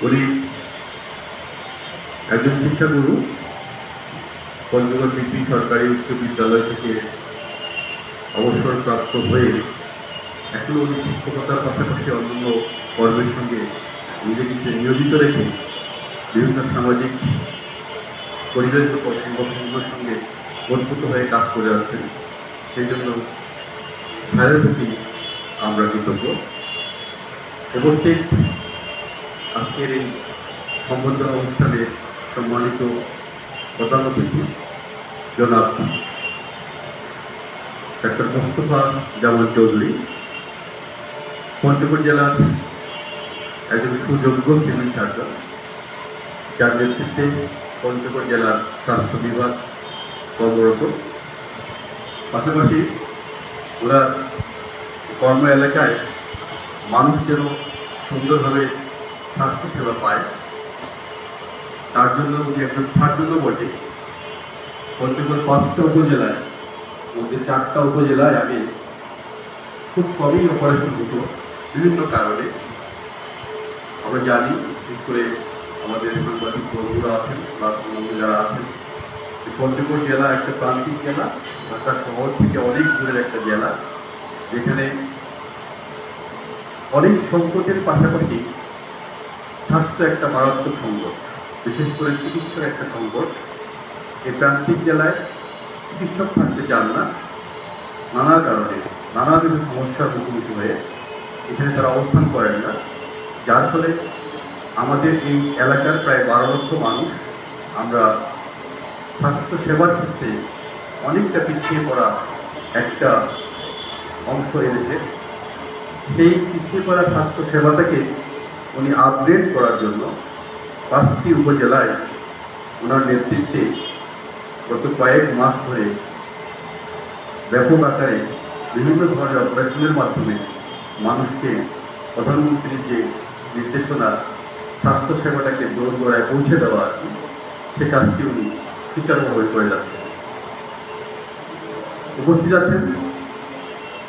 উনি একজন শিক্ষাগুরু, পঞ্চগড় বিপি সরকারি উচ্চ বিদ্যালয় থেকে অবসরপ্রাপ্ত হয়ে এখনও উনি শিক্ষকতার পাশাপাশি অন্যান্য কর্মের সঙ্গে নিজেকে নিয়োজিত রেখে বিভিন্ন সামাজিক পরিবেশ ও সংগঠনগুলোর সঙ্গে মজবুত হয়ে কাজ করে আসছেন। সেই জন্য স্যারের প্রতি আমরা কৃতজ্ঞ। উপস্থিত আজকের এই সম্বর্ধনা অনুষ্ঠানে সম্মানিত প্রধান অতিথি, জনাব ডাক্তার মোস্তফা জামাল চৌধুরী, পঞ্চগড় জেলার একজন সুযোগ্য সিভিল সার্জন, যার নেতৃত্বে পঞ্চগড় জেলার স্বাস্থ্য বিভাগ কর্মরত। পাশাপাশি ওরা কর্ম এলাকায় মানুষ যেন সুন্দরভাবে স্বাস্থ্য সেবা পায়। তার জন্য উনি একজন ছাত্রও বটে। পঞ্চগড় পাঁচটা উপজেলায়, মধ্যে চারটা উপজেলায় আগে খুব কমই অপারেশন হতো বিভিন্ন কারণে। আমরা জানি, বিশেষ করে আমাদের সাংবাদিক বন্ধুরা আছেন বা অন্যান্য যারা আছেন পঞ্চগড় জেলা একটা প্রান্তিক জেলা, ঢাকা শহর থেকে অনেক দূরের একটা জেলা, যেখানে অনেক সংকটের পাশাপাশি স্বাস্থ্য একটা মারাত্মক সংকট, বিশেষ করে চিকিৎসার একটা সংকট। এই প্রান্তিক জেলায় চিকিৎসক থাকতে চান না। নানা কারণে নানা নানাবিধ সমস্যার মুখোমুখি হয়ে এখানে তারা অবস্থান করেন না। যার ফলে আমাদের এই এলাকার প্রায় বারো লক্ষ মানুষ আমরা স্বাস্থ্য সেবার ক্ষেত্রে অনেকটা পিছিয়ে পড়া একটা অংশ এনেছে। সেই পিছিয়ে পড়া স্বাস্থ্য সেবাটাকে উনি আপগ্রেড করার জন্য পাঁচটি উপজেলায় ওনার নেতৃত্বে গত কয়েক মাস ধরে ব্যাপক আকারে বিভিন্ন ধরনের অপারেশনের মাধ্যমে মানুষকে প্রধানমন্ত্রীর যে নির্দেশনা স্বাস্থ্য সেবাটাকে দোরগোড়ায় পৌঁছে দেওয়া আর কি, সে কাজটি উনি সুচারুভাবে করে যাচ্ছেন। উপস্থিত আছেন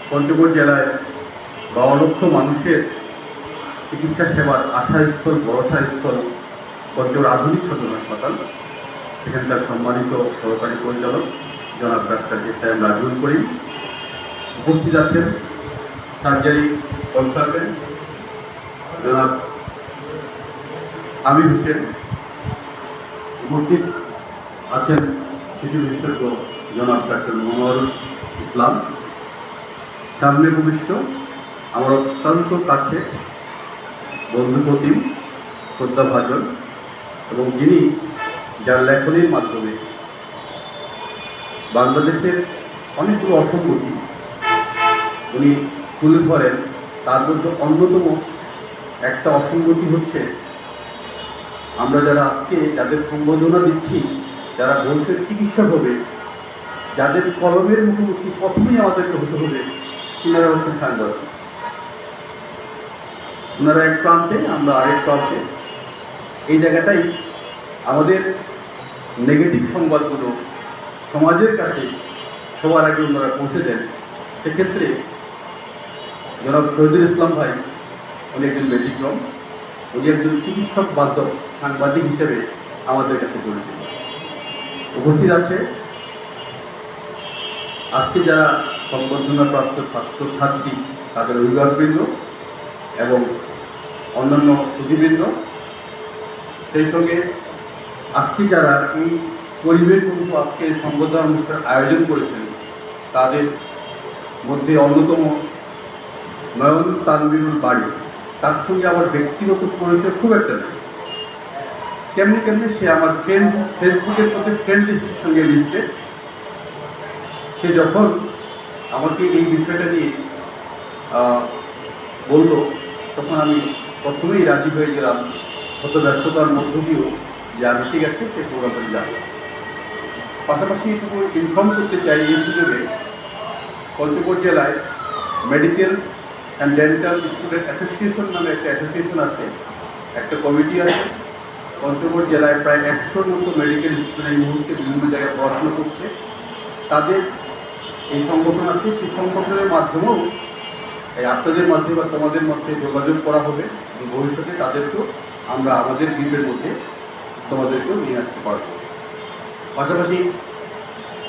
পঞ্চগড় জেলায় বারো লক্ষ মানুষের চিকিৎসা সেবার আশাস্থল ভরসাস্থল পঞ্চগড় আধুনিক সদর হাসপাতাল। সেখানকার সম্মানিত সহকারী পরিচালক, জনাব doctor S M Rajul Karim. উপস্থিত আছেন সার্জারি কনসালটেন্ট, জনাব আমির হোসেন। উপস্থিত আছেন শিশু বিশেষজ্ঞ জনাব ডাক্তার মনোয়ারুল ইসলাম। সামনে ভূমিষ্ঠ আমার অত্যন্ত কাছে বন্ধু প্রতিম শ্রদ্ধাভাজন এবং যিনি যার লেখনের মাধ্যমে বাংলাদেশের অনেকগুলো অসঙ্গতি উনি তুলে ধরেন, তার মধ্যে অন্যতম একটা অসঙ্গতি হচ্ছে, আমরা যারা আজকে যাদের সম্বোধনা দিচ্ছি, যারা বলছেন চিকিৎসক হবে, যাদের কলমের মুখোমুখি প্রথমেই আমাদেরকে হতে হবে তিনারা হচ্ছেন সাংবাদিক। ওনারা এক প্রান্তে, আমরা আরেক প্রান্তে। এই জায়গাটাই আমাদের নেগেটিভ সংবাদগুলো সমাজের কাছে সবার আগে ওনারা পৌঁছে দেন। সেক্ষেত্রে জনাব শহীদুল ইসলাম ভাই উনি একজন ব্যতিক্রম। উনি একজন চিকিৎসক বাধ্য সাংবাদিক হিসেবে আমাদের কাছে পরিচিত। উপস্থিত আছে। আজকে যারা সম্বর্ধনাপ্রাপ্ত ছাত্র ছাত্রী তাদের অভিভাবকবৃন্দ এবং অন্যান্য সুধীবৃন্দ। সেই সঙ্গে আজকে যারা এই পরিবেশ কিন্তু আজকে সম্বোধনা অনুষ্ঠান আয়োজন করেছেন, তাদের মধ্যে অন্যতম নয়ন তানবিরুল বাড়ি। তার সঙ্গে আমার ব্যক্তিগত পরিচয় খুব একটা নেই। কেমনি কেমনি সে আমার ফ্রেন্ড ফেসবুকের মধ্যে ফ্রেন্ড লিস্টের সঙ্গে লিস্টে সে যখন আমাকে এই বিষয়টা নিয়ে বলল তখন আমি প্রথমেই রাজি হয়ে গেলাম কত ব্যস্ততার মধ্য দিয়েও যে আমি ঠিক আছে, সে প্রোগ্রামে যাব। পাশাপাশি এটুকু ইনফর্ম করতে চাই এই সুযোগে পঞ্চগড় জেলায় medical and dental student association নামে একটা অ্যাসোসিয়েশন আছে, একটা কমিটি আছে। পঞ্চগড় জেলায় প্রায় একশোর মতো মেডিকেল স্টুডেন্ট এই মুহূর্তে বিভিন্ন জায়গায় পড়াশোনা করছে। তাদের এই সংগঠন আছে, সেই সংগঠনের মাধ্যমেও এই আপনাদের মাধ্যমে বা তোমাদের মধ্যে যোগাযোগ করা হবে। ভবিষ্যতে তাদেরকেও আমরা আমাদের গ্রুপের মধ্যে তোমাদেরকেও নিয়ে আসতে পারব। পাশাপাশি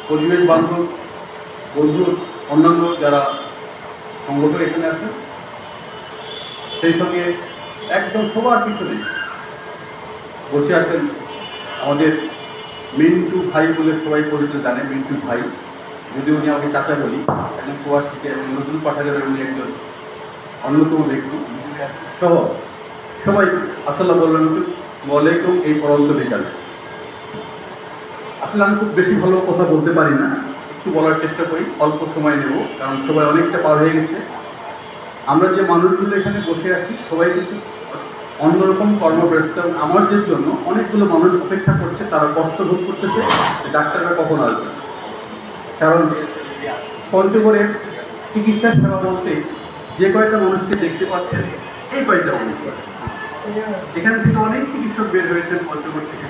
পরিবেশ বান্ধব, বন্ধু, অন্যান্য যারা সংগঠন এখানে আছে সেই সঙ্গে একদম সবার পিছনে বসে আছেন আমাদের মিন্টু ভাই বলে সবাই পরিচিত জানে মিন্টু ভাই। যদি উনি আমাকে চাচা বলি, একজন প্রবাস থেকে নতুন পাঠাগারের উনি একজন অন্যতম ব্যক্তি। সহ, সবাই আসলে বললেন ওয়ালাইকুম এই পরন্ত বিকালে আসলে আমি খুব বেশি ভালো কথা বলতে পারি না, একটু বলার চেষ্টা করি, অল্প সময় নেব, কারণ সবাই অনেকটা পার হয়ে গেছে। আমরা যে মানুষগুলো এখানে বসে আছি, সবাই কিন্তু অন্যরকম কর্মব্যস্ত। এবং আমাদের জন্য অনেকগুলো মানুষ অপেক্ষা করছে, তারা কষ্ট ভোগ করতেছে ডাক্তাররা কখন আসবে কারণ পঞ্চগড়ের চিকিৎসা সেবা বলতে যে কয়েকটা মানুষকে দেখতে পাচ্ছেন, এই কয়েকটা মানুষ। এখান থেকে অনেক চিকিৎসক বের হয়েছেন পঞ্চগড় থেকে।